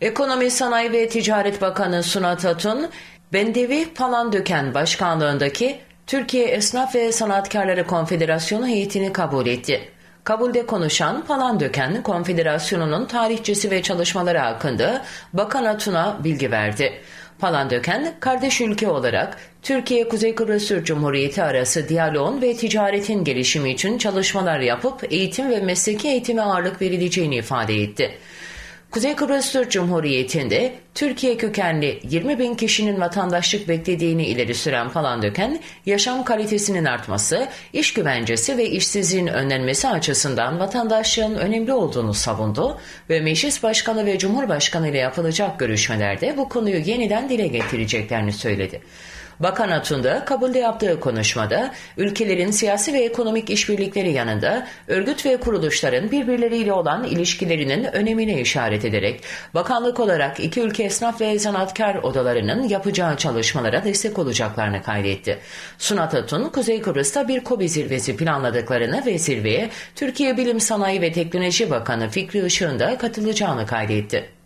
Ekonomi, Sanayi ve Ticaret Bakanı Sunat Atun, Bendevi Palandöken Başkanlığındaki Türkiye Esnaf ve Sanatkarları Konfederasyonu heyetini kabul etti. Kabulde konuşan Palandöken Konfederasyonu'nun tarihçesi ve çalışmaları hakkında Bakan Atun'a bilgi verdi. Palandöken, kardeş ülke olarak Türkiye-Kuzey Kıbrıs Türk Cumhuriyeti arası diyaloğun ve ticaretin gelişimi için çalışmalar yapıp eğitim ve mesleki eğitime ağırlık verileceğini ifade etti. Kuzey Kıbrıs Türk Cumhuriyeti'nde Türkiye kökenli 20 bin kişinin vatandaşlık beklediğini ileri süren Palandöken, yaşam kalitesinin artması, iş güvencesi ve işsizliğin önlenmesi açısından vatandaşlığın önemli olduğunu savundu ve Meclis Başkanı ve Cumhurbaşkanı ile yapılacak görüşmelerde bu konuyu yeniden dile getireceklerini söyledi. Bakan Atun da kabulde yaptığı konuşmada ülkelerin siyasi ve ekonomik işbirlikleri yanında örgüt ve kuruluşların birbirleriyle olan ilişkilerinin önemine işaret ederek bakanlık olarak iki ülke esnaf ve sanatkar odalarının yapacağı çalışmalara destek olacaklarını kaydetti. Sunat Atun, Kuzey Kıbrıs'ta bir KOBİ zirvesi planladıklarını ve zirveye Türkiye Bilim Sanayi ve Teknoloji Bakanı Fikri Işık'ın da katılacağını kaydetti.